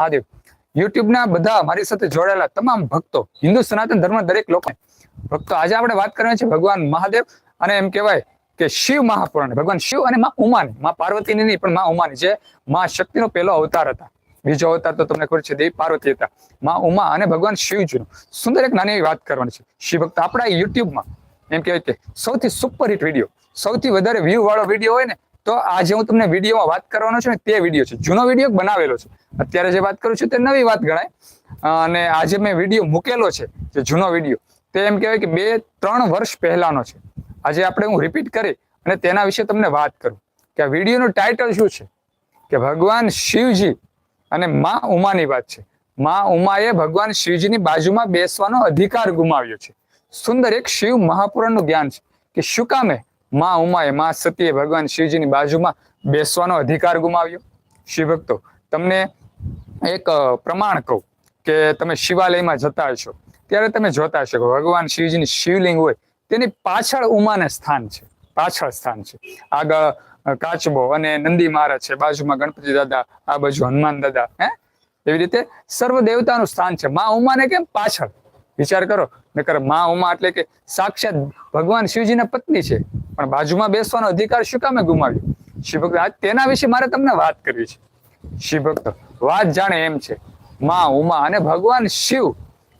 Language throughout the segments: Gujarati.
મહાદેવ યુટ્યુબના બધા મારી સાથે જોડાયેલા તમામ ભક્તો, હિન્દુ સનાતન ધર્મ દરેક લોકો ભક્તો, આજે આપણે વાત કરવાની છે ભગવાન મહાદેવ અને એમ કહેવાય કે શિવ મહાપુરાણ ભગવાન શિવ અને માં ઉમાની. માં પાર્વતીની નહીં, પણ માં ઉમાની, જે માં શક્તિનો પહેલો અવતાર હતા. બીજો અવતાર તો તમને ખબર છે દેવી પાર્વતી હતા. માં ઉમા અને ભગવાન શિવજીનું. સુંદર એક નાની વાત કરવાની છે. શિવ ભક્ત, આપણા યુટ્યુબમાં એમ કહેવાય કે સૌથી સુપરહિટ વીડિયો, સૌથી વધારે વ્યૂ વાળો વીડિયો હોય ને તો આજે હું તમને વિડીયોમાં વાત કરવાનો છું ને, તે વીડિયો છે. જૂનો વીડિયો બનાવેલો છે. અત્યારે જે વાત કરું છું તે નવી વાત ગણાય. અને આજે મેં વીડિયો મૂકેલો છે, જે જૂનો વીડિયો. તે એમ કહેવાય કે બે, ત્રણ વર્ષ પહેલાનો છે. આજે આપણે હું રિપીટ કરી અને તેના વિશે તમને વાત કરું. કે આ વિડીયોનું ટાઇટલ શું છે? કે ભગવાન શિવજી અને મા ઉમાની વાત છે. મા ઉમાએ ભગવાન શિવજીની બાજુમાં બેસવાનો અધિકાર ગુમાવ્યો છે. સુંદર એક શિવ મહાપુરાણનું જ્ઞાન છે કે શું કામે માં ઉમાએ માં સતીએ ભગવાન શિવજીની બાજુમાં બેસવાનો અધિકાર ગુમાવ્યો. શિવ ભક્તો તમને એક પ્રમાણ કહું કે તમે શિવાલયમાં જતા હશો. ત્યારે તમે જોતા હશો ભગવાન શિવજીની શિવલિંગ હોય તેની પાછળ ઉમાને સ્થાન છે. પાછળ સ્થાન છે. આગળ કાચબો અને નંદી મહારાજ છે. બાજુમાં ગણપતિ દાદા, આ બાજુ હનુમાન દાદા, હે? એવી રીતે સર્વ દેવતાનું સ્થાન છે. માં ઉમાને કેમ? પાછળ. વિચાર કરો નકરમાં ઉમા એટલે કે સાક્ષાત ભગવાન શિવજીના પત્ની છે. પણ બાજુમાં બેસવાનો અધિકાર શું કામે ગુમાવ્યો? શિવભક્ત, આજ તેના વિશે મારે તમને વાત કરવી છે. શિવભક્ત, વાત જાણે એમ છે. માં, ઉમા અને ભગવાન શિવ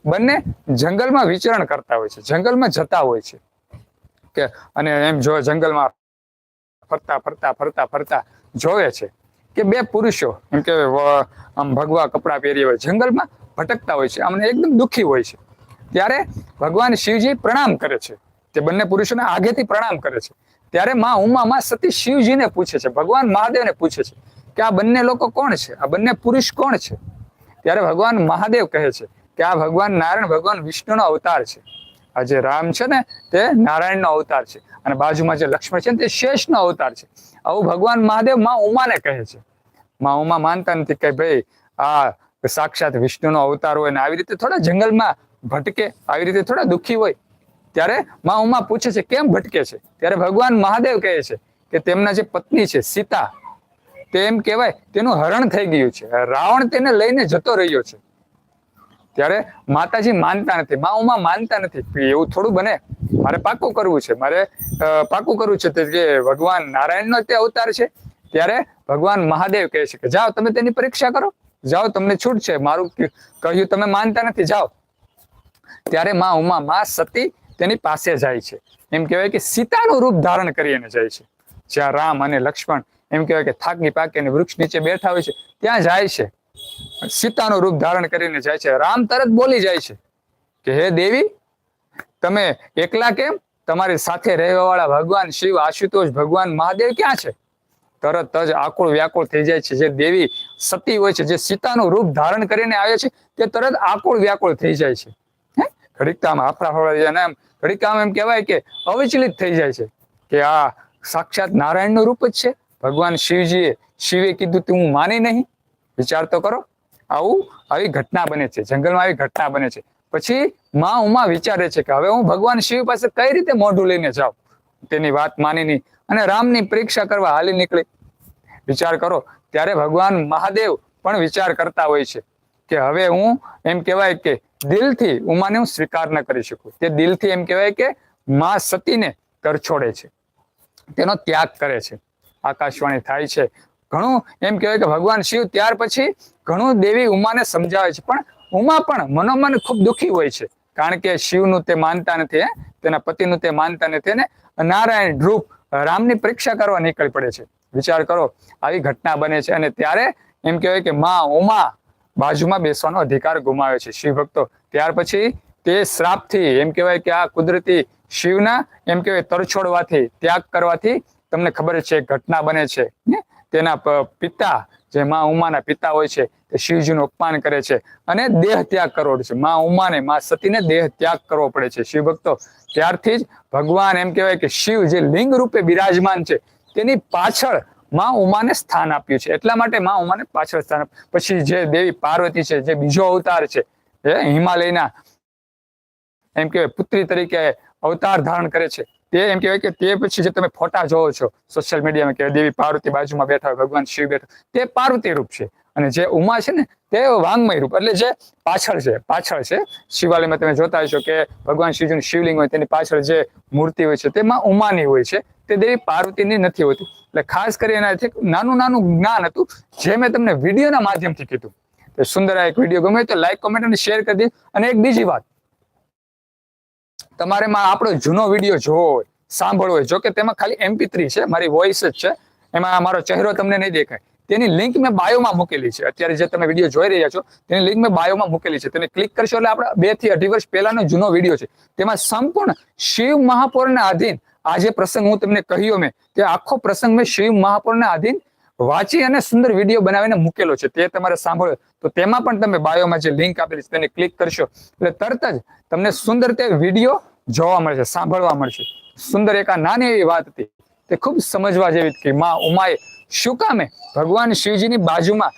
બંને જંગલમાં વિચરણ કરતા હોય છે. જંગલમાં જતા હોય છે. કે, અને એમ જો જંગલમાં ફરતા ફરતા ફરતા ફરતા જોવે છે કે બે પુરુષો, એમ કે આમ ભગવા કપડાં પહેરી હોય, જંગલમાં ભટકતા હોય છે. આમને એકદમ દુઃખી હોય છે. ત્યારે ભગવાન શિવજી પ્રણામ કરે છે. તે બંને પુરુષોને આગેથી પ્રણામ કરે છે. ત્યારે માં ઉમા માં સતી શિવજીને પૂછે છે, ભગવાન મહાદેવને પૂછે છે કે આ બંને લોકો કોણ છે? આ બંને પુરુષ કોણ છે? ત્યારે ભગવાન મહાદેવ કહે છે કે આ ભગવાન નારાયણ, ભગવાન વિષ્ણુનો અવતાર છે. આ જે રામ છે ને, તે નારાયણનો અવતાર છે અને બાજુમાં જે લક્ષ્મણ છે ને, તે શેષનો અવતાર છે. આવું ભગવાન મહાદેવમાં ઉમાને કહે છે. માં ઉમા માનતા નથી કે ભાઈ, આ સાક્ષાત વિષ્ણુનો અવતાર હોય ને આવી રીતે થોડા જંગલમાં ભટકે આવી રીતે થોડા દુઃખી હોય, ત્યારે મા ઉમા પૂછે છે, કેમ ભટકે છે? ત્યારે ભગવાન મહાદેવ કહે છે કે તેમના જે પત્ની છે, સીતા, તે એમ કહેવાય, તેનું હરણ થઈ ગયું છે. રાવણ તેને લઈને જતો રહ્યો છે. ત્યારે માતાજી માનતા નથી, મા ઉમા માનતા નથી એવું થોડું બને. મારે પાકું કરવું છે, મારે પાકું કરવું છે તે જે ભગવાન નારાયણનો તે અવતાર છે. ત્યારે ભગવાન મહાદેવ કહે છે કે, જાઓ, તમે તેની પરીક્ષા કરો. જાઓ, તમને છૂટ છે. મારું કહ્યું, તમે માનતા નથી, જાઓ. ત્યારે માં ઉમા, માં સતી તેની પાસે જાય છે. એમ કહેવાય કે સીતાનું રૂપ ધારણ કરીને જાય છે. જ્યાં રામ અને લક્ષ્મણ એમ કહેવાય કે થાકી પાકીને વૃક્ષ નીચે બેઠા હોય છે, ત્યાં જાય છે. સીતાનું રૂપ ધારણ કરીને જાય છે. રામ તરત બોલી જાય છે કે, હે દેવી, તમે એકલા કેમ? તમારી સાથે રહેવા વાળા ભગવાન શિવ, આશુતોષ, ભગવાન મહાદેવ ક્યાં છે? તરત જ આકુળ વ્યાકુળ થઈ જાય છે. જે દેવી સતી હોય છે, જે સીતાનું રૂપ ધારણ કરીને આવે છે, તે તરત આકુળ વ્યાકુળ થઈ જાય છે. ઘડીક આમ હાફરા ફોડા એમ ઘડીક એમ કહેવાય કે અવિચલિત થઈ જાય છે. કે આ સાક્ષાત નારાયણનું રૂપ જ છે. ભગવાન શિવજીએ શિવે કીધું તું, હું માની નહીં. વિચાર તો કરો. આવું આવી ઘટના બને છે. જંગલમાં આવી ઘટના બને છે. પછી મા ઉમા વિચારે છે કે હવે હું ભગવાન શિવ પાસે કઈ રીતે મોઢું લઈને જાઉં? તેની વાત માની નહીં અને રામની પરીક્ષા કરવા હાલી નીકળી. વિચાર કરો, ત્યારે ભગવાન મહાદેવ પણ વિચાર કરતા હોય છે. કે હવે હું એમ કહેવાય કે દિલથી ઉમાને હું સ્વીકાર ન કરી શકું. તે દિલથી એમ કહેવાય કે માં સતીને કરછોડે છે. તેનો ત્યાગ કરે છે. આકાશવાણી થાય છે. ઘણું એમ કહેવાય કે ભગવાન શિવ ત્યાર પછી ઘણું દેવી ઉમાને સમજાવે છે. પણ ઉમા પણ મનોમન ખૂબ દુઃખી હોય છે. કારણ કે શિવનું તે માનતા નથી તેના પતિનું તે માનતા નથી ને નારાયણ રૂપ રામની પરીક્ષા કરવા નીકળી પડે છે. વિચાર કરો, આવી ઘટના બને છે અને ત્યારે એમ કહેવાય કે માં, ઉમા બાજુમાં બેસવાનો અધિકાર ગુમાવે છે શિવ ભક્તો. ત્યાર પછી તે શ્રાપથી એમ કહેવાય કે આ કુદરતી શિવના એમ કહેવાય તરછોડવાથી ત્યાગ કરવાથી તમને ખબર છે ઘટના બને છે તેના પિતા જે માં ઉમાના પિતા હોય છે તે શિવજીનું અપમાન કરે છે અને દેહ ત્યાગ કરવો છે. માં ઉમાને, માં સતીને દેહ ત્યાગ કરવો પડે છે શિવ ભક્તો. ત્યારથી જ ભગવાન એમ કહેવાય કે શિવ જે લિંગ રૂપે બિરાજમાન છે તેની પાછળ માં ઉમાને સ્થાન આપ્યું છે એટલા માટે માં ઉમાને પાછળ સ્થાન. પછી જે દેવી પાર્વતી છે, જે બીજો અવતાર છે એ હિમાલયના એમ કહેવાય પુત્રી તરીકે અવતાર ધારણ કરે છે તે એમ કહેવાય કે તે પછી જે તમે ફોટા જોવો છો સોશિયલ મીડિયામાં કે દેવી પાર્વતી બાજુમાં બેઠા હોય, ભગવાન શિવ બેઠા તે પાર્વતી રૂપ છે. અને જે ઉમા છે ને, તે વાંગમય રૂપ. એટલે જે પાછળ છે પાછળ છે, શિવાલયમાં તમે જોતા હશો કે ભગવાન શિવજીનું શિવલિંગ હોય, તેની પાછળ જે મૂર્તિ હોય છે, તેમાં ઉમાની હોય છે. તે દેવી પાર્વતીની નથી હોતી. એટલે ખાસ કરી એક નાનું નાનું જ્ઞાન હતું, જે મેં તમને વિડીયોના માધ્યમથી કીધું. તો સુંદર આ એક વીડિયો ગમે તો લાઈક કોમેન્ટ અને શેર કરી દે. અને એક બીજી વાત તમારે આપણો જૂનો વીડિયો જોવો હોય, સાંભળવો હોય, જોકે તેમાં ખાલી એમપી થ્રી છે, મારી વોઇસ જ છે, એમાં મારો ચહેરો તમને નહીં દેખાય. તેની લિંક મેં બાયોમાં મૂકેલી છે. અત્યારે જે તમે વીડિયો જોઈ રહ્યા છો, તેની લિંક મેં બાયોમાં મૂકેલી છે. તેને ક્લિક કરશો એટલે આપણા બેથી અઢી વર્ષ પહેલાનો જૂનો વીડિયો છે. તેમાં સંપૂર્ણ શિવ મહાપૌરના આધીન આ જે પ્રસંગ હું તમને કહ્યો મેં, તે આખો પ્રસંગ મેં શિવ મહાપૌરના આધીન વાંચી અને સુંદર વીડિયો બનાવીને મૂકેલો છે. તે તમારે સાંભળો. તો તેમાં પણ તમે બાયોમાં જે લિંક આપેલી છે, તેને ક્લિક કરશો. એટલે તરત જ તમને સુંદર તે વીડિયો જોવા મળશે, સાંભળવા મળશે. સુંદર એક આ નાની એવી વાત હતી. તે ખૂબ સમજવા જેવી કે માં ઉમાએ શું કામે ભગવાન શિવજીની બાજુમાં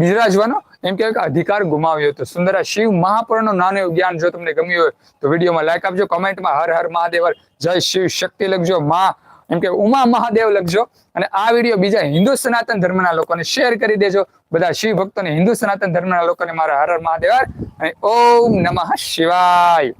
બિરાજવાનો એમ કે અધિકાર ગુમાવ્યો હતો. સુંદર શિવ મહાપુરાણનું નાનો જ્ઞાન જો તમને ગમ્યું હોય, તો વિડીયોમાં લાઈક આપજો, કમેન્ટમાં હર હર મહાદેવ જય શિવ, શક્તિ લખજો, માં એમ કે ઉમા મહાદેવ લખજો. અને આ વીડિયો બીજા હિન્દુ સનાતન ધર્મના લોકોને શેર કરી દેજો. બધા શિવ ભક્તોને હિન્દુ સનાતન ધર્મના લોકોને મારા હર હર મહાદેવ અને ઓમ નમઃ શિવાય.